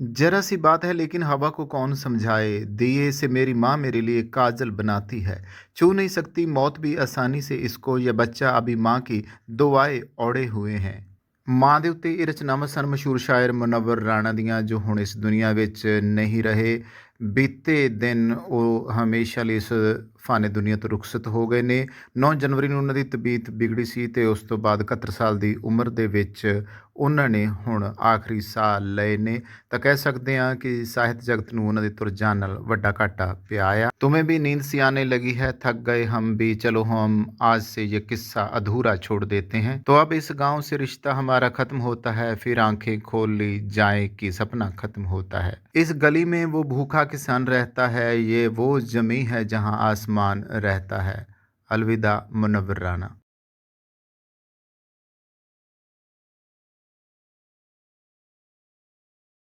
जरा सी बात है लेकिन हवा को कौन समझाए दिए से मेरी माँ मेरे लिए काजल बनाती है छू नहीं सकती मौत भी आसानी से इसको यह ਬੱਚਾ ਅਭੀ ਮਾਂ ਕੀ ਦੁਆਏ ਔੜੇ ਹੋਏ ਹੈ ਮਾਂ ਦੇ ਉੱਤੇ ਇਹ ਰਚਨਾਵਾਂ ਸਨ ਮਸ਼ਹੂਰ ਸ਼ਾਇਰ ਮੁਨੱਵਰ ਰਾਣਾ ਦੀਆਂ ਜੋ ਹੁਣ ਇਸ ਦੁਨੀਆ ਵਿੱਚ ਨਹੀਂ ਰਹੇ ਬੀਤੇ ਦਿਨ ਉਹ ਹਮੇਸ਼ਾ ਲਈ ਇਸ ਫਾਨੇ ਦੁਨੀਆ ਤੋਂ ਰੁਖਸਤ ਹੋ ਗਏ ਨੇ 9 ਜਨਵਰੀ ਨੂੰ ਉਹਨਾਂ ਦੀ ਤਬੀਅਤ ਵਿਗੜੀ ਸੀ ਤੇ ਉਸ ਤੋਂ ਬਾਅਦ 71 ਸਾਲ ਦੀ ਉਮਰ ਦੇ ਵਿੱਚ ਉਹਨਾਂ ਨੇ ਹੁਣ ਆਖਰੀ ਸਾਹ ਲਏ ਨੇ ਤਾਂ ਕਹਿ ਸਕਦੇ ਹਾਂ ਕਿ ਸਾਹਿਤ ਜਗਤ ਨੂੰ ਉਹਨਾਂ ਦੇ ਤੁਰ ਜਾਣ ਨਾਲ ਵੱਡਾ ਘਾਟਾ ਪਿਆ ਆ तुम्हें भी नींद सी आने लगी है थक गए हम भी चलो हम आज से ये किस्सा अधूरा छोड़ देते हैं तो अब इस गांव से रिश्ता हमारा खत्म होता है फिर आंखें खोल ली जाए कि सपना खत्म होता है इस गली में वो भूखा किसान रहता है ये वो जमी है जहां आसमान रहता है अलविदा मुनव्वर राना